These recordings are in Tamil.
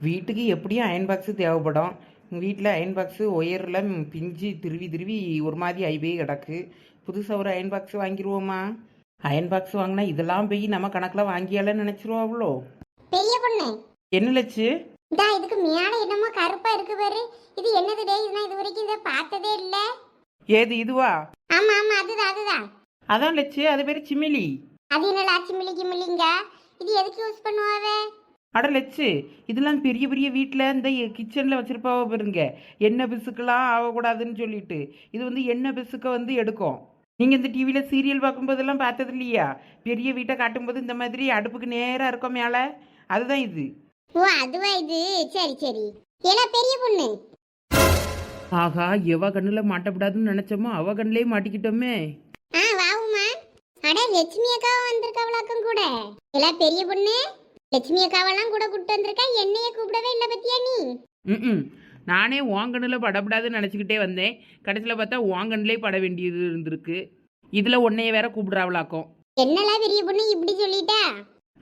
வீட்டுக்கு எப்படியும் அயன் பாக்ஸு தேவைப்படும். வீட்டில் அயன் பாக்ஸு ஒயரில் பிஞ்சு திருவி திருவி ஒரு மாதிரி ஐவே கிடக்கு. புதுசாக ஒரு அயன் பாக்ஸ் வாங்கிடுவோமா அயன் பாக்ஸ் வாங்கினா இதெல்லாம் போய் நம்ம கணக்கில் வாங்கியாலன்னு நினச்சிருவோம் அவ்வளோ? பெரிய பொண்ணு. என்ன லட்சு இதா இதுக்கு மேல என்னமோ கருப்பா இருக்கு பாரு. இது என்னது டே இது இது வரைக்கும் இதை பார்த்ததே இல்ல. ஏது இதுவா? ஆமா ஆமா அதுதான் அதுதான் அதான் லட்சு அது பேர் சிமிலி. அது என்ன லாச்சி மில்லிக்கு மில்லிங்க இது எதுக்கு யூஸ் பண்ணுவாவே அட லட்சு இதெல்லாம் பெரிய பெரிய வீட்டில் இந்த கிச்சனில் வச்சுருப்பாவ பாருங்க. எண்ணெய் பிசுக்கெல்லாம் ஆகக்கூடாதுன்னு சொல்லிட்டு. இது வந்து எண்ணெய் பிசுக்க வந்து எடுக்கும். நீங்கள் இந்த டிவியில் சீரியல் பார்க்கும்போதெல்லாம் பார்த்தது இல்லையா? பெரிய வீட்டை காட்டும்போது இந்த மாதிரி அடுப்புக்கு நேராக இருக்கும் மேலே. அதுதான் இது. ஓ அதுவா இது? சரி சரி. ஏன்னா பெரிய பொண்ணு. ஆகா எவ கண்ணில் மாட்டப்படாதுன்னு நினச்சோமோ அவ கண்ணிலே மாட்டிக்கிட்டோமே. ஆ வாவுமா அட லட்சுமி அக்காவும் வந்திருக்காவளாக்கும் கூட. எல்லாம் பெரிய பொண்ணு. லட்சுமி அக்காவெல்லாம் கூட கூப்பிட்டு வந்திருக்கா? என்னைய கூப்பிடவே இல்லை பத்தியா நீ? ம் நானே வாங்கண்ணில் படப்படாதுன்னு நினச்சிக்கிட்டே வந்தேன். கடைசியில் பார்த்தா வாங்கண்ணிலே பட வேண்டியது இருந்திருக்கு. இதில் உன்னைய வேற கூப்பிடுறாவளாக்கும். என்னலாம் பெரிய பொண்ணு இப்படி சொல்லிட்டா?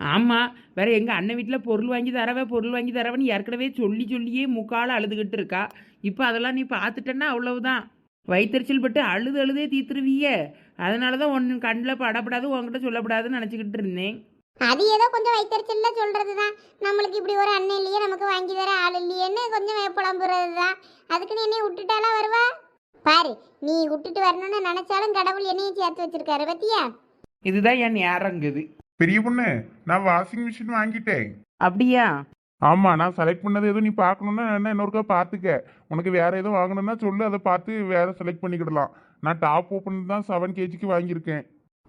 ஆமாம் வேற எங்கள் அண்ணன் வீட்டில் பொருள் வாங்கி தரவே பொருள் வாங்கி தரவன்னு ஏற்கனவே சொல்லி சொல்லியே முக்கால அழுதுகிட்டு இருக்கா. இப்போ அதெல்லாம் நீ பார்த்துட்டேன்னா அவ்வளவுதான். வயிற்றுச்சல் பட்டு அழுது அழுதே தீத்துருவிய. அதனால தான் ஒன்று கண்ணில் படப்படாது உன்கிட்ட சொல்லப்படாதுன்னு நினச்சிக்கிட்டு இருந்தேன். அது ஏதோ கொஞ்சம் வைத்தறிச்சல்ல சொல்றதுதான். நம்மளுக்கு இப்படி ஒரு அண்ணன் இல்லையே நமக்கு வாங்கி தர ஆள் இல்லையேன்னு கொஞ்சம் புலம்புறது தான் அதுக்குன்னு என்னைய விட்டுட்டாலா வருவா? பாரு நீ விட்டுட்டு வரணும்னு நினைச்சாலும் கடவுள் என்னையும் சேர்த்து வச்சிருக்காரு பத்தியா? இதுதான் என் நேரங்குது பெரிய பொண்ணு நான் வாஷிங் மிஷின் வாங்கிட்டேன். அப்படியா? ஆமா நான் செலக்ட் பண்ணது எதுவும் நீ பார்க்கணுன்னா என்ன இன்னொருக்கா பார்த்துக்க. உனக்கு வேற எதுவும் வாங்கணும்னா சொல்லு அதை பார்த்து வேற செலக்ட் பண்ணிக்கிடலாம். நான் டாப் ஓப்பன் தான் செவன் கேஜிக்கு வாங்கியிருக்கேன்.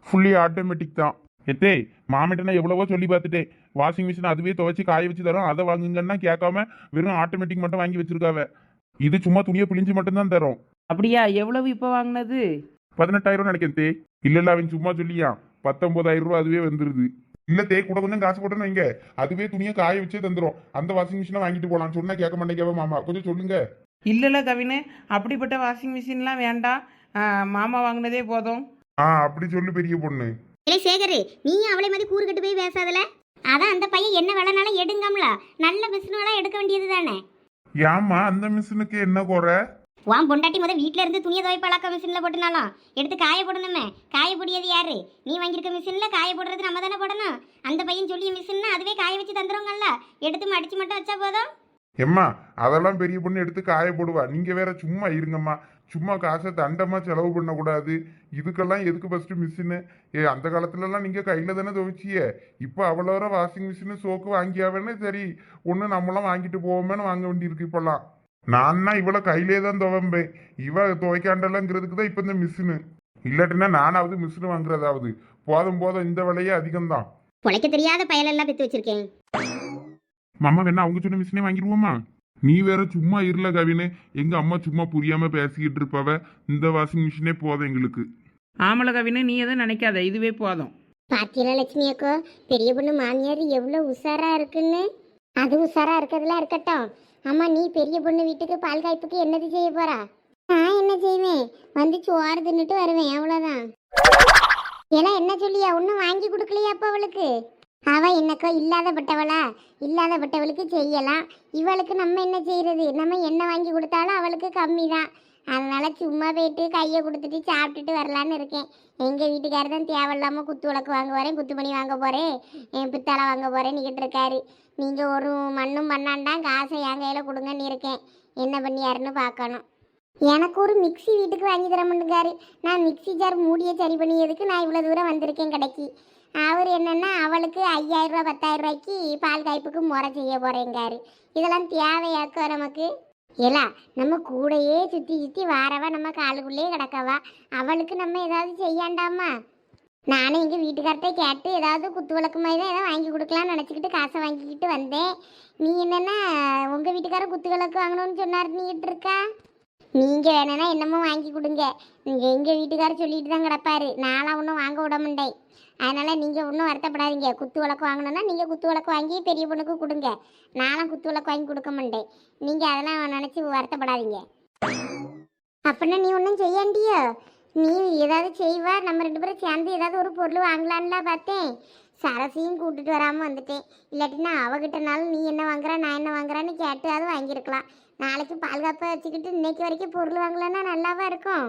ஃபுல்லி ஆட்டோமேட்டிக் தான். எத்தே மாமிட்ட நான் எவ்வளவோ சொல்லி பார்த்துட்டேன் வாஷிங் மிஷின் அதுவே துவைச்சி காய வச்சு தரோம் அதை வாங்குங்கன்னா கேட்காம வெறும் ஆட்டோமேட்டிக் மட்டும் வாங்கி வச்சிருக்காவ. இது சும்மா துணியை பிழிஞ்சு மட்டும்தான் தரோம். அப்படியா? எவ்வளவு இப்போ வாங்கினது? பதினெட்டாயிரம் நினைக்கிறேன் தே. இல்ல இல்ல அவன் சும்மா சொல்லியா. பத்தொன்பதாயிரம் ரூபாய் அதுவே வந்துருது. இல்ல தே கூட கொஞ்சம் காசு போட்டோன்னு வைங்க. அதுவே துணியை காய வச்சே தந்துரும். அந்த வாஷிங் மிஷினை வாங்கிட்டு போலாம். சொன்னா கேட்க மாட்டேங்க மாமா. கொஞ்சம் சொல்லுங்க. இல்லைல்ல கவினு. அப்படிப்பட்ட வாஷிங் மிஷின்லாம் வேண்டாம். மாமா வாங்கினதே போதும். ஆ அப்படி சொல்லு பெரிய பொண்ணு. இல்லை சேகர் நீ அவளை மாதிரி கூறு கட்டு போய் பேசாதல. அதான் அந்த பையன் என்ன வேலைனாலும் எடுங்கம்ல. நல்ல மிஷினெல்லாம் எடுக்க வேண்டியது தானே. ஏமா அந்த மிஷினுக்கு என்ன குறை? உன் பொண்டாட்டி முத வீட்ல இருந்து துணியை துவைப்பழக்க மிஷினில் போட்டுனாலும். எடுத்து காய போடணுமே. காய போடியது யாரு? நீ வாங்கியிருக்க மிஷினில் காய போடுறது நம்ம தானே போடணும். அந்த பையன் சொல்லிய மிஷின்னா அதுவே காய வச்சு தந்துருங்கல்ல எடுத்து மடிச்சு மட்டும் வச்சா போதும். எம்மா அதெல்லாம் பெரிய பொண்ணு எடுத்து காய போடுவா. நீங்க வேற சும்மா இருங்கம்மா. சும்மா காசை தண்டமா செலவு பண்ணக்கூடாது. இதுக்கெல்லாம் எதுக்கு ஃபர்ஸ்ட் மிஷினு ஏ அந்த காலத்துலலாம் நீங்க கையில தானே துவைச்சிய. இப்போ அவ்வளோ வாஷிங் மிஷினு சோக்கு வாங்கியாவேன்னு சரி. ஒன்று நம்மளாம் வாங்கிட்டு போவோமேன்னு வாங்க வேண்டியிருக்கு இப்போல்லாம் நான்னா இவ்வளோ கையிலே தான் துவம்பேன் இவ துவைக்காண்டலங்கிறதுக்கு தான் இப்போ இந்த மிஷினு இல்லாட்டினா நானாவது மிஷினு வாங்குறதாவது. போதும் போதும் இந்த விலையே அதிகம்தான். உழைக்க தெரியாத பயலெல்லாம் பெற்று வச்சிருக்கேன். மாமா வேணா அவங்க சொன்ன மிஷினே வாங்கிடுவோமா? நீ வேற சும்மா இருல கவினு. எங்க அம்மா சும்மா புரியாம பேசிக்கிட்டு இருப்பாவ. இந்த வாஷிங் மிஷினே போதும் எங்களுக்கு. ஆமல கவினு நீ எதுவும் நினைக்காத. இதுவே போதும். பாத்தியல லட்சுமி அக்கோ. பெரிய பொண்ணு மாமியார் எவ்வளோ உஷாரா இருக்குன்னு. அது உஷாரா இருக்கிறதுலாம் இருக்கட்டும். அம்மா நீ பெரிய பொண்ணு வீட்டுக்கு பால் காய்ப்புக்கு என்னது செய்ய போறா? நான் என்ன செய்வேன்? வந்து சோறு தின்னுட்டு வருவேன். அவ்வளோதான் எல்லாம் என்ன சொல்லியா? ஒன்றும் வாங்கி கொடுக்கலையா அப்போ அவளுக்கு? அவ என்னக்கோ இல்லாதப்பட்டவளா இல்லாதப்பட்டவளுக்கு செய்யலாம். இவளுக்கு நம்ம என்ன செய்கிறது நம்ம என்ன வாங்கி கொடுத்தாலும் அவளுக்கு கம்மி தான் அதனால் சும்மா போயிட்டு கையை கொடுத்துட்டு சாப்பிட்டுட்டு வரலான்னு இருக்கேன். எங்கள் வீட்டுக்காரர் தான் தேவையில்லாமல் குத்து விளக்கு வாங்க போகிறேன் குத்து மணி வாங்க போகிறேன் என் பித்தளை வாங்க போகிறேன்னு இருக்காரு. நீங்கள் ஒரு மண்ணும் பண்ணாண்டாம் காசை என் கையில் கொடுங்கன்னு இருக்கேன். என்ன பண்ணியாருன்னு பார்க்கணும். எனக்கு ஒரு மிக்ஸி வீட்டுக்கு வாங்கி தர மாட்டேங்காரு நான் மிக்ஸி ஜார் மூடியை சரி பண்ணியதுக்கு நான் இவ்வளோ தூரம் வந்திருக்கேன் கடைக்கு. அவர் என்னென்னா அவளுக்கு ஐயாயிரம் ரூபா பத்தாயிரம் ரூபாய்க்கு பால் காய்ப்புக்கு முறை செய்ய போகிறேங்காரு இதெல்லாம் தேவையாக்கோ நமக்கு? ஏலா நம்ம கூடையே சுற்றி சுற்றி வாரவா நம்ம காலுக்குள்ளேயே கிடக்கவா? அவளுக்கு நம்ம ஏதாவது செய்யாண்டாமா? நானும் எங்கள் வீட்டுக்கார்ட்டே கேட்டு ஏதாவது குத்து விளக்கு மாதிரி தான் ஏதாவது வாங்கி கொடுக்கலாம்னு நினச்சிக்கிட்டு காசை வாங்கிக்கிட்டு வந்தேன். நீ என்னென்னா உங்கள் வீட்டுக்காரர் குத்து விளக்கு வாங்கணும்னு சொன்னார் நீட்டு இருக்கா? நீங்கள் வேணும்னா என்னமோ வாங்கி கொடுங்க. எங்கள் வீட்டுக்காரர் சொல்லிட்டு தான் கிடப்பாரு. நானும் ஒன்றும் வாங்க விட மாட்டேன். அதனால் நீங்கள் ஒன்றும் வருத்தப்படாதீங்க. குத்து விளக்கு வாங்கணும்னா நீங்கள் குத்து விளக்கு வாங்கி பெரிய பொண்ணுக்கு கொடுங்க. நானும் குத்து விளக்கு வாங்கி கொடுக்க மாட்டேன். நீங்கள் அதெல்லாம் நினச்சி வருத்தப்படாதீங்க. அப்படின்னா நீ ஒன்றும் செய்யாண்டியோ? நீ ஏதாவது செய்வா? நம்ம ரெண்டு பேரும் சேர்ந்து ஏதாவது ஒரு பொருள் வாங்கலான்லாம் பார்த்தேன். சரசியும் கூட்டிட்டு வராமல் வந்துட்டேன். இல்லாட்டினா அவகிட்டனாலும் நீ என்ன வாங்குற நான் என்ன வாங்குறான்னு கேட்டு அது வாங்கியிருக்கலாம். நாளைக்கு பாதுகாப்பாக வச்சுக்கிட்டு இன்னைக்கு வரைக்கும் பொருள் வாங்கலைன்னா நல்லாவா இருக்கும்?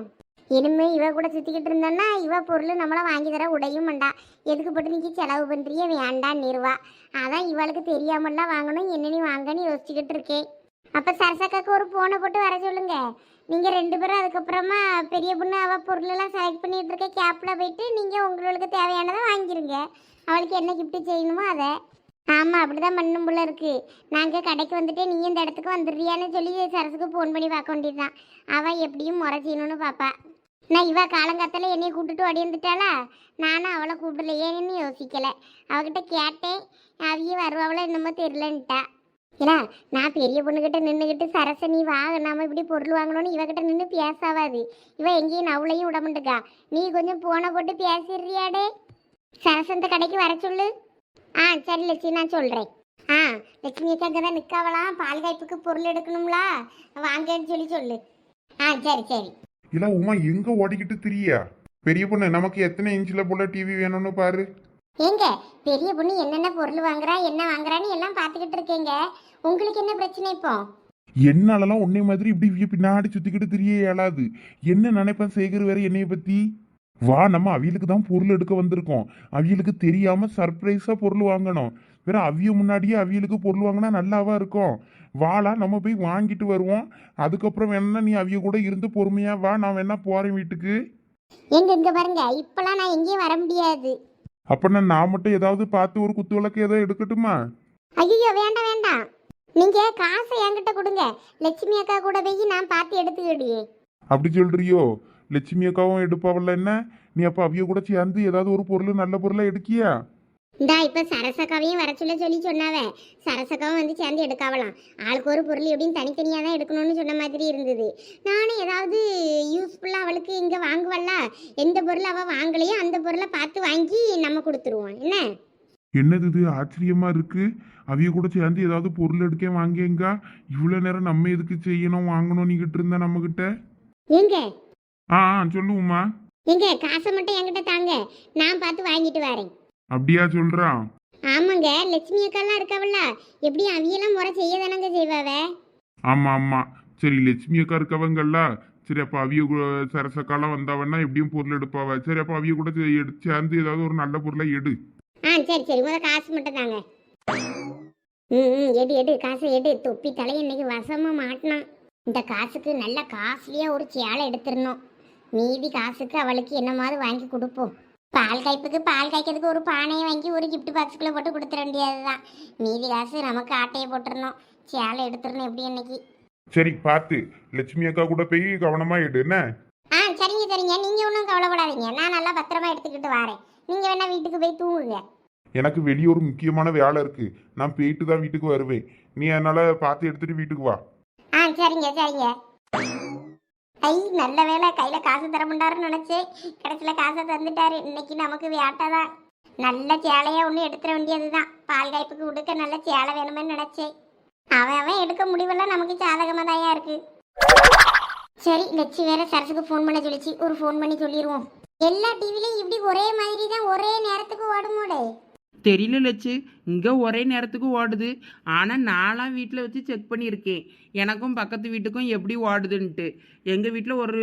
இனிமே இவ கூட சுத்திக்கிட்டு இருந்தோன்னா இவ பொருள் நம்மளை வாங்கி தர உடையும் மண்டா எதுக்கு போட்டு நீங்க செலவு பண்றிய வேண்டாம் நிறுவா. அதான் இவளுக்கு தெரியாமல்லாம் வாங்கணும். என்னன்னு வாங்கன்னு யோசிச்சுக்கிட்டு இருக்கேன் அப்ப சரசக்காக்கு ஒரு போனை போட்டு வர சொல்லுங்க. நீங்க ரெண்டு பேரும் அதுக்கப்புறமா பெரிய பொண்ணு அவ பொருள் எல்லாம் செலக்ட் பண்ணிட்டு இருக்க கேப்ல போயிட்டு நீங்க உங்களுக்கு தேவையானதை வாங்கிருங்க. அவளுக்கு என்ன கிஃப்ட் செய்யணுமோ அதை. ஆமா அப்படிதான் பண்ணும் போல இருக்கு. நாங்க கடைக்கு வந்துட்டு நீ இந்த இடத்துக்கு வந்துடுறியான்னு சொல்லி சரசுக்கு ஃபோன் பண்ணி பார்க்க வேண்டியதுதான். அவ எப்படியும் முறை செய்யணும்னு பாப்பா. நான் இவ காலங்காத்தால என்னைய கூப்பிட்டுட்டு ஓடி நானும் அவளை கூப்பிடல. ஏன்னு யோசிக்கலை. அவகிட்ட கேட்டேன். அவிய வருவாவளோ என்னமோ தெரிலன்ட்டா ஏன்னா நான் பெரிய பொண்ணுக்கிட்ட நின்றுக்கிட்டு சரச நீ வாங்க நாம இப்படி பொருள் வாங்கணும்னு இவகிட்ட நின்று பேசாவாது. இவ எங்கேயும் நவுளையும் விட மாட்டுக்கா. நீ கொஞ்சம் போனை போட்டு பேசிடுறியாடே? சரசந்த கடைக்கு வர சொல்லு. ஆ சரி லட்சுமி நான் சொல்கிறேன் ஆ லட்சுமி அக்கா அங்கே தான் நிற்காவலாம் பால் காய்ப்புக்கு பொருள் எடுக்கணும்ல. வாங்கன்னு சொல்லி சொல்லு. ஆ சரி சரி. இல்ல உமா எங்க ஓடிக்கிட்டு திரியா பெரிய பொண்ணு நமக்கு எத்தனை இன்ச்சில் போல டிவி வேணும்னு பாரு. ஏங்க பெரிய பொண்ணு என்னென்ன பொருள் வாங்குறா என்ன வாங்குறான்னு எல்லாம் பார்த்துக்கிட்டு இருக்கேங்க. உங்களுக்கு என்ன பிரச்சனை இப்போ? என்னாலலாம் உன்னை மாதிரி இப்படி பின்னாடி சுத்திக்கிட்டு திரிய இயலாது. என்ன நினைப்பேன் சேகர் வேற என்னைய பத்தி? வா நம்ம அவியலுக்கு தான் பொருள் எடுக்க வந்திருக்கோம். அவியலுக்கு தெரியாம சர்ப்ரைஸா பொருள் வாங்கணும். வேற அவிய முன்னாடியே அவியலுக்கு பொருள் வாங்கினா நல்லாவா இருக்கும்? வாளா நம்ம போய் வாங்கிட்டு வருவோம். அதுக்கப்புறம் வேணா நீ அவிய கூட இருந்து பொறுமையா வா நான் வேணா போறேன் வீட்டுக்கு. எங்க இங்க பாருங்க இப்பெல்லாம் நான் எங்கேயும் வர முடியாது. அப்ப நான் மட்டும் ஏதாவது பார்த்து ஒரு குத்து விளக்கு ஏதோ எடுக்கட்டுமா? ஐயோ வேண்டாம் வேண்டாம். நீங்க காசை என்கிட்ட கொடுங்க. லட்சுமி அக்கா கூட போய் நான் பார்த்து எடுத்துக்கிடியே அப்படி சொல்றியோ? லட்சுமி அக்காவும் எடுப்பாவல்ல என்ன? நீ அப்ப அவிய கூட சேர்ந்து ஏதாவது ஒரு பொருள் நல்ல பொருளா எடுக்கியா? இந்தா இப்ப சரசக்காவையும் வர சொல்ல சொல்லி சொன்னாவ. சரசக்காவும் வந்து சேர்ந்து எடுக்காவலாம். ஆளுக்கு ஒரு பொருள் எப்படின்னு தனித்தனியாக தான் எடுக்கணும்னு சொன்ன மாதிரி இருந்தது. நானும் ஏதாவது யூஸ்ஃபுல்லாக அவளுக்கு இங்கே வாங்குவல்ல? எந்த பொருள் அவள் வாங்கலையோ அந்த பொருளை பார்த்து வாங்கி நம்ம கொடுத்துருவோம். என்ன? என்னது இது? ஆச்சரியமா இருக்கு. அவிய கூட சேர்ந்து ஏதாவது பொருள் எடுக்க வாங்கியங்க இவ்வளவு நேரம் நம்ம எதுக்கு செய்யணும் வாங்கணும் நீங்கிட்டு இருந்தா நம்ம கிட்ட எங்க? ஆ ஆ, சொல்லுவோம்மா. எங்க? காசை மட்டும் என்கிட்ட தாங்க. நான் பார்த்து வாங்கிட்டு வரேன். அப்படியா சொல்றான் ஆமாங்க லட்சுமி அக்காலாம் இருக்காவல்ல. எப்படியும் அவியெல்லாம் முறை செய்ய தானங்க செய்வாவ? ஆமா ஆமா. சரி லட்சுமி அக்கா இருக்கவங்கல்ல. சரி அப்ப அவிய சரசக்காலாம் வந்தாவன்னா எப்படியும் பொருள் எடுப்பாவ? சரி அப்ப அவிய கூட சே- எடு- சேர்ந்து ஏதாவது ஒரு நல்ல பொருளை எடு. ஆ சரி சரி. முத காசு மட்டும் தாங்க. ம் ம். எடு எடு. காசை எடு. தொப்பி தலை இன்னைக்கு வசமா மாட்டினான். இந்த காசுக்கு நல்ல காஸ்ட்லியா ஒரு சேலை எடுத்துடணும். மீதி காசுக்கு அவளுக்கு என்னமாவது வாங்கி கொடுப்போம். பால் காய்ப்புக்கு பால் காய்க்கிறதுக்கு ஒரு பானையை வாங்கி ஒரு gift பாக்ஸுக்குள்ள போட்டு கொடுத்துட வேண்டியதுதான். மீதி காசு நமக்கு ஆட்டையை போட்டுறணும். சேலை எடுத்துடணும் எப்படி இன்னைக்கு சரி பார்த்து. லட்சுமி அக்கா கூட போய் கவனமா எடு என்ன? ஆ சரிங்க சரிங்க. நீங்க ஒன்றும் கவலைப்படாதீங்க. நான் நல்லா பத்திரமா எடுத்துக்கிட்டு வரேன். நீங்க வேணா வீட்டுக்கு போய் தூங்குங்க. எனக்கு வெளியே ஒரு முக்கியமான வேலை இருக்கு. நான் போயிட்டு தான் வீட்டுக்கு வருவேன். நீ அதனால பார்த்து எடுத்துட்டு வீட்டுக்கு வா. ஆ சரிங்க சரிங்க. ஐ நல்ல வேலை கையில காசு தர மாட்டாருன்னு நினைச்சேன். கடைசியில காசை தந்துட்டாரு. இன்னைக்கு நமக்கு வேட்டை தான். நல்ல சேலையா ஒன்று எடுத்துட வேண்டியதுதான். பால் காய்ப்புக்கு உடுக்க நல்ல சேலை வேணுமே நினைச்சேன். அவன் அவன் எடுக்க முடிவெல்லாம் நமக்கு சாதகமாக தாயா இருக்கு. சரி லட்சி வேற சரசுக்கு ஃபோன் பண்ண சொல்லிச்சு. ஒரு ஃபோன் பண்ணி சொல்லிடுவோம் எல்லா டிவிலையும் இப்படி ஒரே மாதிரி தான் ஒரே நேரத்துக்கு ஓடுமோடே தெரியல லட்சு. இங்கே ஒரே நேரத்துக்கு ஓடுது. ஆனால் நான்லாம் வீட்டில் வச்சு செக் பண்ணியிருக்கேன். எனக்கும் பக்கத்து வீட்டுக்கும் எப்படி ஓடுதுன்ட்டு. எங்கள் வீட்டில் ஒரு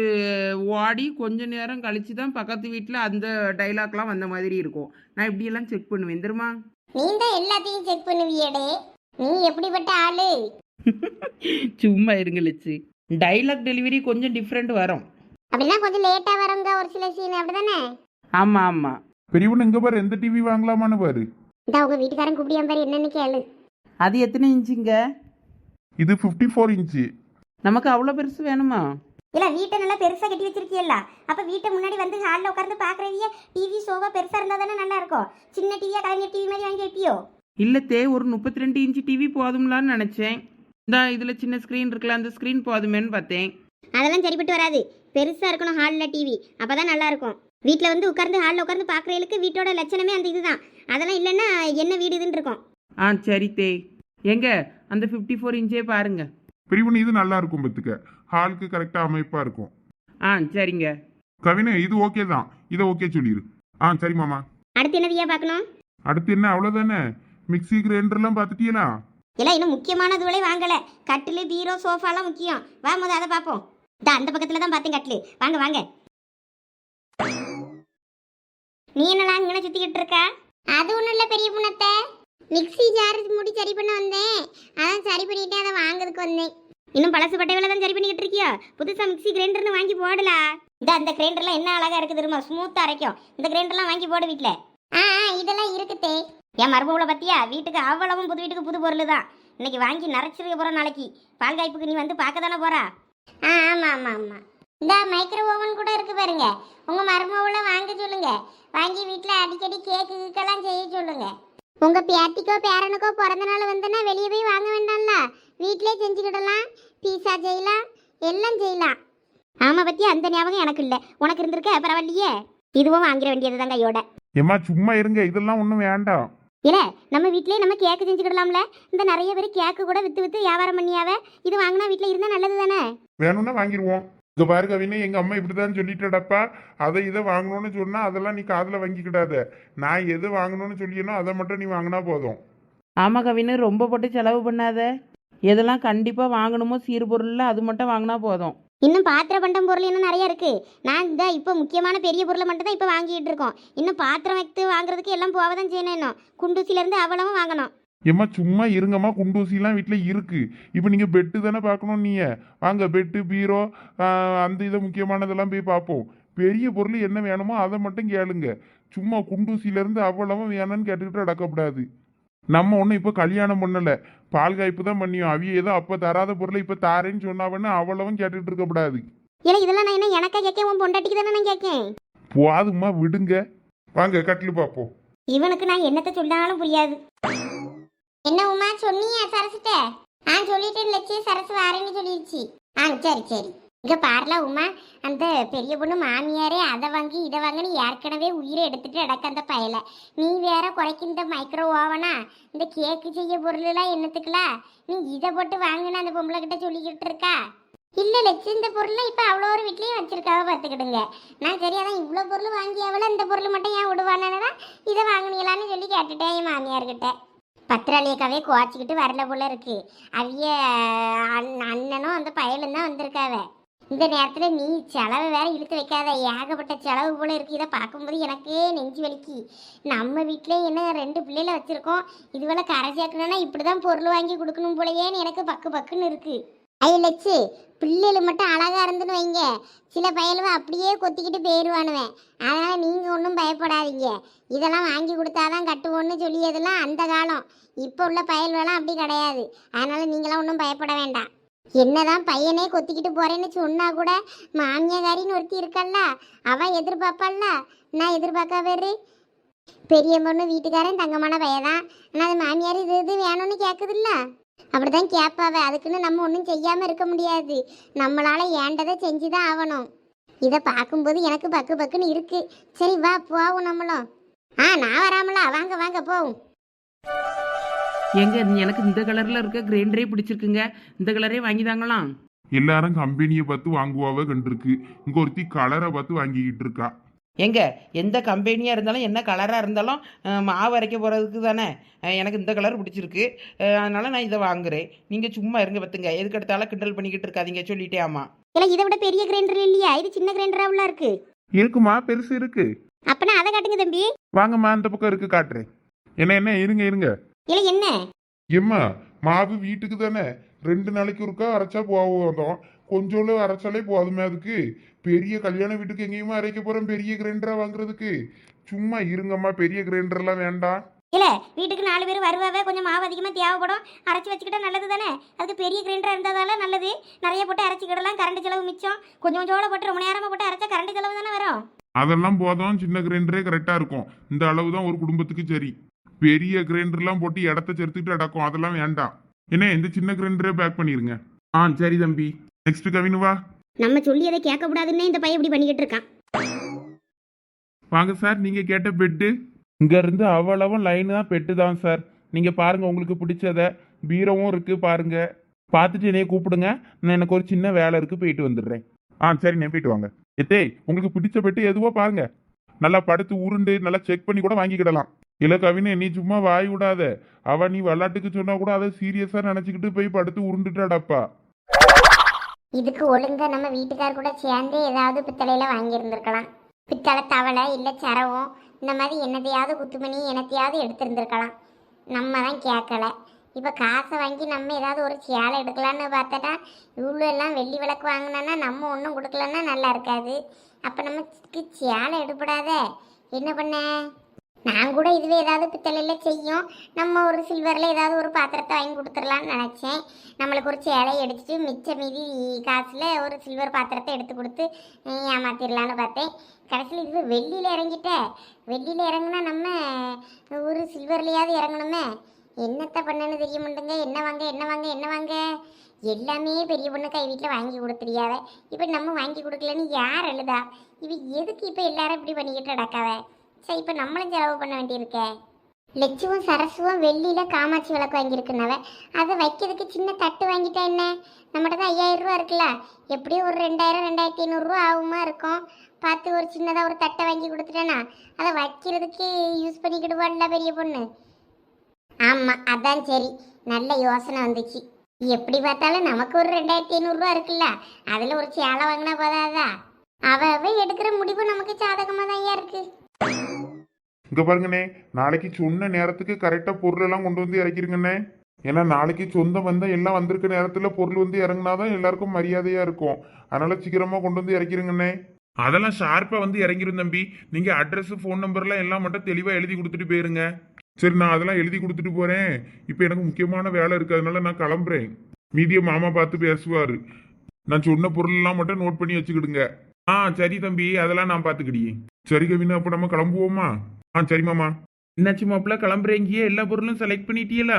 ஓடி கொஞ்ச நேரம் கழிச்சு தான் பக்கத்து வீட்டில் அந்த டைலாக்லாம் வந்த மாதிரி இருக்கும். நான் இப்படியெல்லாம் செக் பண்ணுவேன். தெரியுமா? நீ தான் எல்லாத்தையும் செக் பண்ணுவியடே. நீ எப்படிப்பட்ட ஆளு? சும்மா இருங்க லட்சு. டைலாக் டெலிவரி கொஞ்சம் டிஃப்ரெண்ட் வரும். அப்படின்னா கொஞ்சம் லேட்டா வரவங்க ஒரு சில சீன் அப்படிதானே? ஆமாம் ஆமாம் பெரியவன் எங்க பாரு எந்த டிவி வாங்கலாமான்னு பாரு. இந்த உங்க வீட்டுக்காரன் கூப்பிடியா பாரு என்னன்னு கேளு. அது எத்தனை இன்ச்சுங்க இது 54 ஃபோர் இன்ச்சு நமக்கு அவ்வளோ பெருசு வேணுமா? இல்ல வீட்டை நல்லா பெருசா கட்டி வச்சிருக்கியல்ல. அப்ப வீட்டை முன்னாடி வந்து ஹாலில் உட்கார்ந்து பாக்குறவிய டிவி சோஃபா பெருசா இருந்தா தானே நல்லா இருக்கும். சின்ன டிவியா கலைஞர் டிவி மாதிரி வாங்கி வைப்பியோ? இல்லத்தே ஒரு முப்பத்தி ரெண்டு இன்ச்சு டிவி போதும்லான்னு நினச்சேன். இந்த இதில் சின்ன ஸ்க்ரீன் இருக்குல்ல அந்த ஸ்க்ரீன் போதுமேன்னு பார்த்தேன். அதெல்லாம் சரிப்பட்டு வராது. பெருசா இருக்கணும் ஹாலில் டிவி அப்பதான் நல்லா இருக்கும். வீட்டில் வந்து உட்கார்ந்து ஹாலில் உட்கார்ந்து பார்க்குறவங்களுக்கு வீட்டோட லட்சணமே அந்த இதுதான். அதெல்லாம் இல்லைன்னா என்ன வீடு இதுன்னு இருக்கும். ஆ சரி தே. எங்க அந்த ஃபிஃப்டி ஃபோர் இன்ச்சே பாருங்க. பெரியவன் இது நல்லா இருக்கும் பத்துக்க ஹாலுக்கு கரெக்டா அமைப்பா இருக்கும். ஆ சரிங்க. கவினே இது ஓகே தான். இதை ஓகே சொல்லிடு ஆ சரி மாமா. அடுத்து என்ன வியா பார்க்கணும்? அடுத்து என்ன அவ்வளோதானே மிக்ஸி கிரைண்டர்லாம் பார்த்துட்டீங்களா இல்லை இன்னும் முக்கியமான இதுவளே வாங்கல. கட்டிலு பீரோ சோஃபாலாம் முக்கியம். வா முத அதை பார்ப்போம். இந்த அந்த பக்கத்துல தான் பார்த்தேன் கட்டிலு. வாங்க வாங்க. நீ என்னடா இங்கே சுத்திக்கிட்டு இருக்கா? அது ஒன்றும் இல்லை பெரிய புண்ணத்தை மிக்ஸி ஜார் முடி சரி பண்ண வந்தேன். அதான் சரி பண்ணிட்டு அதை வாங்குறதுக்கு வந்தேன். இன்னும் பழசு பட்டையில தான் சரி பண்ணிக்கிட்டு இருக்கியா? புதுசா மிக்ஸி கிரைண்டர்னு வாங்கி போடலா. இந்த அந்த கிரைண்டர்லாம் என்ன அழகா இருக்கு தெரியுமா? ஸ்மூத்தா அரைக்கும். இந்த கிரைண்டர்லாம் வாங்கி போடு வீட்ல. ஆ இதெல்லாம் இருக்குதே என் மருமகளை பத்தியா? வீட்டுக்கு அவ்வளவும் புது வீட்டுக்கு புது பொருள் தான். இன்னைக்கு வாங்கி நரைச்சிருக்க போற நாளைக்கு. பால் காய்ப்புக்கு நீ வந்து பார்க்க தானே போறா? ஆ ஆமா ஆமா ஆமா. இந்த மைக்ரோ ஓவன் கூட இருக்கு பாருங்க. உங்க மருமகளை வாங்க சொல்லுங்க. வாங்கி வீட்டில் அடிக்கடி கேக்கு கீக்கெல்லாம் செய்ய சொல்லுங்க. உங்க பேத்திக்கோ பேரனுக்கோ பிறந்த நாள் வந்துன்னா வெளியே போய் வாங்க வேண்டாம்ல. வீட்டிலே செஞ்சுக்கிடலாம். பீஸா செய்யலாம். எல்லாம் செய்யலாம். ஆமா பத்தி அந்த ஞாபகம் எனக்கு இல்லை. உனக்கு இருந்திருக்க பரவாயில்லையே. இதுவும் வாங்கிட வேண்டியது தான் கையோட ஏம்மா சும்மா இருங்க. இதெல்லாம் ஒன்றும் வேண்டாம். இல்ல நம்ம வீட்லயே நம்ம கேக்கு செஞ்சுக்கிடலாம்ல. இந்த நிறைய பேர் கேக்கு கூட வித்து வித்து வியாபாரம் பண்ணியாவ. இது வாங்கினா வீட்ல இருந்தா நல்லது தானே வேணும்னா வாங்கிடுவோம் இங்க பாரு கவினே எங்க அம்மா இப்படிதான் சொல்லிட்டடப்பா. அதை இதை வாங்கணும்னு சொன்னா அதெல்லாம் நீ காதுல வாங்கிக்கிடாத. நான் எது வாங்கணும்னு சொல்லியனோ அதை மட்டும் நீ வாங்கினா போதும். ஆமாம் கவின்னு ரொம்ப போட்டு செலவு பண்ணாத. எதெல்லாம் கண்டிப்பாக வாங்கணுமோ சீர்பொருளில் அது மட்டும் வாங்கினா போதும். இன்னும் பாத்திர பண்டம் பொருள் இன்னும் நிறைய இருக்கு. நான் இந்த இப்போ முக்கியமான பெரிய பொருளை மட்டும் தான் இப்போ வாங்கிட்டு இருக்கோம். இன்னும் பாத்திரம் வைத்து வாங்குறதுக்கு எல்லாம் போக தான் செய்யணும். இன்னும் குண்டூசில இருந்து அவ்வளவும் வாங்கணும். ஏம்மா சும்மா இருங்கம்மா குண்டூசிலாம் வீட்டில் இருக்கு. இப்போ நீங்க பெட்டு தானே பார்க்கணும் நீங்க. வாங்க பெட்டு பீரோ அந்த இதை முக்கியமானதெல்லாம் போய் பார்ப்போம் பெரிய பொருள் என்ன வேணுமோ அதை மட்டும் கேளுங்க. சும்மா குண்டூசியிலேருந்து அவ்வளவும் வேணும்னு கேட்டுக்கிட்டு நடக்கக்கூடாது நம்ம ஒன்றும் இப்போ கல்யாணம் பண்ணலை. பால் காய்ப்பு தான் பண்ணியோம். அவிய ஏதோ அப்போ தராத பொருளை இப்போ தாரேன்னு சொன்னாவன்னு அவ்வளவும் கேட்டுக்கிட்டு இருக்கக்கூடாது. இல்லை இதெல்லாம் நான் என்ன எனக்கா கேட்க உன் பொண்டாட்டிக்கு தானே நான் கேட்கேன்? போதும்மா விடுங்க. வாங்க கட்டில் பார்ப்போம் இவனுக்கு நான் என்னத்தை சொன்னாலும் புரியாது. என்ன உமா சொன்னியா சரசுட்ட ஆ சொல்லிட்டேன் லட்சிய சரசு வாரேன்னு சொல்லிடுச்சு ஆ சரி சரி. இங்க பாருல உமா அந்த பெரிய பொண்ணு மாமியாரே அதை வாங்கி இதை வாங்கன்னு ஏற்கனவே உயிரை எடுத்துட்டு நடக்க அந்த பயல. நீ வேற குறைக்கு இந்த மைக்ரோ ஓவனா இந்த கேக்கு செய்ய பொருளெல்லாம் என்னத்துக்குலாம் நீ இதை போட்டு வாங்கின அந்த பொம்பளை கிட்ட சொல்லிக்கிட்டு இருக்கா? இல்ல லட்சு இந்த பொருள் இப்ப அவ்வளோ ஒரு வீட்லயும் வச்சிருக்காவ பார்த்துக்கிடுங்க நான் சரி அதான் இவ்வளோ பொருள் வாங்கியாவல இந்த பொருள் மட்டும் ஏன் விடுவானேன்னு இதை வாங்கினீங்களான்னு சொல்லி கேட்டுட்டேன் என் மாமியார்கிட்ட. பத்திராளியக்காவே குவாச்சிக்கிட்டு வரல போல இருக்கு. அவிய அண்ணனும் அந்த பயலும் தான் வந்திருக்காவ. இந்த நேரத்தில் நீ செலவு வேற இழுத்து வைக்காத. ஏகப்பட்ட செலவு போல இருக்கு. இதை பார்க்கும்போது எனக்கே நெஞ்சு வலிக்கு. நம்ம வீட்டிலே என்ன ரெண்டு பிள்ளைகளை வச்சுருக்கோம். இதுவெல்லாம் கரை சேர்க்கணும்னா இப்படிதான் பொருள் வாங்கி கொடுக்கணும் போலயேன்னு எனக்கு பக்கு பக்குன்னு இருக்குது ஐய லட்சு பிள்ளைகள் மட்டும் அழகாக இருந்துன்னு வைங்க. சில பயலுவ அப்படியே கொத்திக்கிட்டு போயிடுவானுவேன் அதனால் நீங்கள் ஒன்றும் பயப்படாதீங்க. இதெல்லாம் வாங்கி கொடுத்தாதான் கட்டுவோன்னு சொல்லியதெல்லாம் அந்த காலம். இப்போ உள்ள பயல்வெல்லாம் அப்படி கிடையாது. அதனால் நீங்களாம் ஒன்றும் பயப்பட வேண்டாம். என்னதான் பையனே கொத்திக்கிட்டு போறேன்னு சொன்னா கூட மாமியாரின்னு ஒருத்தி இருக்கல்ல அவ எதிர்பார்ப்பாள்ல. நான் எதிர்பார்க்க வேறு? பெரிய பொண்ணு வீட்டுக்காரன் தங்கமான பையதான். ஆனால் அது மாமியார் இது இது வேணும்னு கேட்குதுல்ல அப்படிதான் கேட்பாவ அதுக்குன்னு நம்ம ஒன்றும் செய்யாமல் இருக்க முடியாது. நம்மளால ஏண்டதை செஞ்சுதான் ஆகணும். இதை பார்க்கும்போது எனக்கு பக்கு பக்குன்னு இருக்கு. சரி வா போவோம் நம்மளும். ஆ நான் வராமலா. வாங்க வாங்க போவோம். எங்க எனக்கு இந்த கலரில் இருக்க கிரைண்டரே பிடிச்சிருக்குங்க. இந்த கலரே வாங்கி தாங்களாம் எல்லாரும் கம்பெனியை பார்த்து வாங்குவாவ கண்டிருக்கு. இங்க ஒருத்தி கலரை பார்த்து வாங்கிக்கிட்டு இருக்கா. எங்க? எந்த கம்பெனியாக இருந்தாலும் என்ன கலராக இருந்தாலும் மாவு அரைக்க போகிறதுக்கு தானே? எனக்கு இந்த கலர் பிடிச்சிருக்கு. அதனால நான் இதை வாங்குறேன். நீங்கள் சும்மா இருங்க பத்துங்க எதுக்கு எடுத்தாலும் கிண்டல் பண்ணிக்கிட்டு இருக்காதீங்க சொல்லிட்டே ஆமா இல்லை இதை விட பெரிய கிரைண்டர் இல்லையா? இது சின்ன கிரைண்டராக இருக்கு. இருக்குமா? பெருசு இருக்கு. அப்பனா அதை காட்டுங்க தம்பி. வாங்கம்மா அந்த பக்கம் இருக்கு காட்டுறேன். என்ன என்ன? இருங்க இருங்க. இல்லை என்ன? ஏம்மா மாவு வீட்டுக்கு தானே? ரெண்டு நாளைக்கு ஒருக்கா அரைச்சா போவோம் கொஞ்சோண்டு அரைச்சாலே போதுமே அதுக்கு. பெரிய கல்யாண வீட்டுக்கு எங்கேயுமா அரைக்க போறோம் பெரிய கிரைண்டரா வாங்குறதுக்கு. சும்மா இருங்கம்மா பெரிய கிரைண்டர்லாம் வேண்டாம். இல்லை வீட்டுக்கு நாலு பேர் வருவாவே கொஞ்சம் மாவு அதிகமாக தேவைப்படும். அரைச்சி வச்சுக்கிட்டா நல்லது தானே? அதுக்கு பெரிய கிரைண்டராக இருந்ததால நல்லது. நிறைய போட்டு அரைச்சிக்கிடலாம் கரண்ட் செலவு மிச்சம். கொஞ்சம் கொஞ்சோட போட்டு ரொம்ப நேரமாக போட்டு அரைச்சா கரண்ட் செலவு தானே வரும்? அதெல்லாம் போதும் சின்ன கிரைண்டரே கரெக்டா இருக்கும். இந்த அளவு தான் ஒரு குடும்பத்துக்கு சரி. பெரிய கிரைண்டர்லாம் போட்டு இடத்த செலுத்திட்டு அடக்கும் அதெல்லாம் வேண்டாம். என்ன இந்த சின்ன கிரைண்டரே பேக் பண்ணிருங்க. ஆ சரி தம்பி. நெக்ஸ்ட் கவினு வா நம்ம சொல்லி அதை கேட்கக்கூடாதுன்னு இந்த பையன் இப்படி பண்ணிக்கிட்டு இருக்கான். வாங்க சார் நீங்க கேட்ட பெட்டு இங்க இருந்து அவ்வளவும் லைன் தான் பெட்டு தான் சார். நீங்க பாருங்க உங்களுக்கு பிடிச்சத. பீரவும் இருக்கு பாருங்க. பார்த்துட்டு என்னைய கூப்பிடுங்க. நான் எனக்கு ஒரு சின்ன வேலை இருக்கு போயிட்டு வந்துடுறேன். ஆ சரி நான் போயிட்டு வாங்க. எத்தே உங்களுக்கு பிடிச்ச பெட்டு எதுவோ பாருங்க. நல்லா படுத்து உருண்டு நல்லா செக் பண்ணி கூட வாங்கிக்கிடலாம். இல்ல கவினே நீ சும்மா வாய் விடாத. அவ நீ விளாட்டுக்கு சொன்னா கூட அதை சீரியஸா நினைச்சுக்கிட்டு போய் படுத்து உருண்டுட்டாடப்பா இதுக்கு ஒழுங்கா நம்ம வீட்டுக்கார் கூட சேர்ந்து ஏதாவது பித்தளையில வாங்கியிருந்திருக்கலாம். பித்தளை தவளை இல்லை சரவம் இந்த மாதிரி என்னத்தையாவது குத்துமணி என்னத்தையாவது எடுத்திருந்திருக்கலாம். நம்ம தான் கேட்கல. இப்போ காசை வாங்கி நம்ம ஏதாவது ஒரு சேலை எடுக்கலான்னு பார்த்தா இவ்வளோ எல்லாம் வெள்ளி விளக்கு வாங்கினோன்னா நம்ம ஒன்றும் கொடுக்கலன்னா நல்லா இருக்காது. அப்போ நமக்கு சேலை எடுப்படாத. என்ன பண்ண? நான் கூட இதுவே ஏதாவது பித்தளையில் செய்யும். நம்ம ஒரு சில்வரில் ஏதாவது ஒரு பாத்திரத்தை வாங்கி கொடுத்துடலான்னு நினச்சேன். நம்மளுக்கு ஒரு சேலையை எடுத்துட்டு மிச்ச மீதி காசில் ஒரு சில்வர் பாத்திரத்தை எடுத்து கொடுத்து ஏமாத்திடலான்னு பார்த்தேன். கடைசியில் இது வெள்ளியில் இறங்கிட்ட. வெள்ளியில் இறங்குனா நம்ம ஒரு சில்வர்லையாவது இறங்கணுமே. என்னத்தை பண்ணுன்னு தெரிய மாட்டேங்க. என்ன வாங்க என்ன வாங்க என்ன வாங்க? எல்லாமே பெரிய பொண்ணு கை வீட்டில் வாங்கி கொடுத்துறியாவ இப்போ நம்ம வாங்கி கொடுக்கலன்னு யார் எழுதா இவ எதுக்கு இப்போ எல்லாரும் இப்படி பண்ணிக்கிட்டு நடக்காவ? சரி இப்போ நம்மளும் செலவு பண்ண வேண்டியிருக்கே. லட்சுவும் சரசுவும் வெள்ளியில் காமாட்சி விளக்கு வாங்கியிருக்குனவ அதை வைக்கிறதுக்கு சின்ன தட்டு வாங்கிட்டா என்ன? நம்மகிட்ட தான் ஐயாயிரம் ரூபா இருக்குல்ல? எப்படியும் ஒரு ரெண்டாயிரம் ரெண்டாயிரத்தி ஐநூறுரூவா ஆகுமா இருக்கும்? பார்த்து ஒரு சின்னதாக ஒரு தட்டை வாங்கி கொடுத்துட்டேனா அதை வைக்கிறதுக்கு யூஸ் பண்ணிக்கிடுவான்ல பெரிய பொண்ணு. ஆமாம் அதான் சரி. நல்ல யோசனை வந்துச்சு. எப்படி பார்த்தாலும் நமக்கு ஒரு ரெண்டாயிரத்தி ஐநூறுரூவா இருக்குல்ல? அதில் ஒரு சேலை வாங்கினா போதாதா? அவ எடுக்கிற முடிவு நமக்கு சாதகமாக தான் ஐயா இங்க பாருங்கண்ணே நாளைக்கு சொன்ன நேரத்துக்கு கரெக்டா பொருள் எல்லாம் கொண்டு வந்து இறக்கிருங்கண்ணே. ஏன்னா நாளைக்கு சொந்தம் வந்தா எல்லாம் வந்திருக்க நேரத்துல பொருள் வந்து இறங்குனாதான் எல்லாருக்கும் மரியாதையா இருக்கும். அதனால சீக்கிரமா கொண்டு வந்து இறக்கிருங்கண்ணே. அதெல்லாம் ஷார்ப்பா வந்து இறங்கிரும் தம்பி. நீங்க அட்ரஸ் ஃபோன் நம்பர்லாம் எல்லாம் மட்டும் தெளிவா எழுதி கொடுத்துட்டு போயிருங்க. சரி நான் அதெல்லாம் எழுதி கொடுத்துட்டு போறேன். இப்போ எனக்கு முக்கியமான வேலை இருக்கு. அதனால நான் கிளம்புறேன். மீதியை மாமா பார்த்து பேசுவாரு. நான் சொன்ன பொருள் எல்லாம் மட்டும் நோட் பண்ணி வச்சுக்கிடுங்க. ஆ சரி தம்பி. அதெல்லாம் நான் பாத்துக்கிடியே சரி கவினா அப்போ நம்ம கிளம்புவோமா? ஆ சரி மாமா. என்னாச்சு மாப்பிள்ள கிளம்புறீங்க எல்லா பொருளும் செலக்ட் பண்ணிட்டீங்களா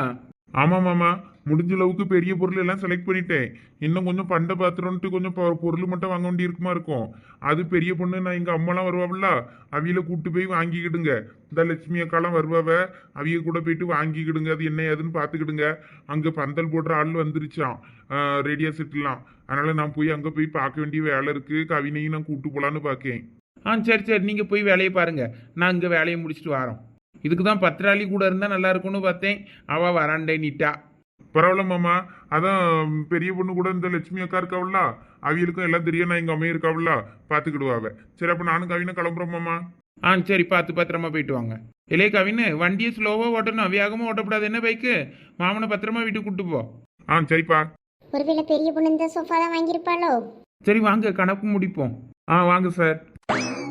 ஆமா மாமா. முடிஞ்ச அளவுக்கு பெரிய பொருள் எல்லாம் செலக்ட் பண்ணிட்டேன். இன்னும் கொஞ்சம் பண்ட பாத்திரம்ட்டு கொஞ்சம் பொ- பொருள் மட்டும் வாங்க வேண்டி இருக்குமா இருக்கும்? அது பெரிய பொண்ணு நான் எங்க அம்மாலாம் வருவாள்ல அவியில கூட்டு போய் வாங்கிக்கிடுங்க. இந்த லட்சுமி அக்காலாம் வருவாவ? அவிய கூட போயிட்டு வாங்கிக்கிடுங்க. அது என்ன ஏதுன்னு பார்த்துக்கிடுங்க. அங்க பந்தல் போடுற ஆள் வந்துருச்சான் ரெடியா செட்டுலாம். அதனால நான் போய் அங்க போய் பார்க்க வேண்டிய வேலை இருக்கு. கவினையும் நான் கூட்டு போலான்னு பார்க்கேன் ஆ சரி சரி நீங்க போய் வேலையை பாருங்க. நான் இங்க வேலையை முடிச்சுட்டு வரோம். இதுக்கு தான் பத்திராளி கூட இருந்தா நல்லா இருக்கும்னு பார்த்தேன். அவ வராண்டே நீட்டா. பரவாயில்ல மாமா. அதான் பெரிய பொண்ணு கூட இந்த லட்சுமி அக்கா இருக்காவுல்ல. அவியலுக்கும் எல்லாம் தெரியும். நான் எங்க அம்மையும் இருக்காவுல்ல. பார்த்துக்கிடுவாவ சரி அப்ப நானும் கவினை கிளம்புறோம் மாமா. ஆ சரி பார்த்து பத்திரமா போயிட்டு வாங்க. இல்லையே கவின்னு வண்டியை ஸ்லோவா ஓட்டணும். வேகமா ஓட்டக்கூடாது என்ன பைக்கு? மாமனை பத்திரமா வீட்டுக்கு கூட்டு போ. ஆ சரிப்பா. ஒருவேளை பெரிய பொண்ணு இந்த சோஃபா தான் வாங்கியிருப்பாளோ? சரி வாங்க. கணக்கு முடிப்போம். ஆ வாங்க சார். you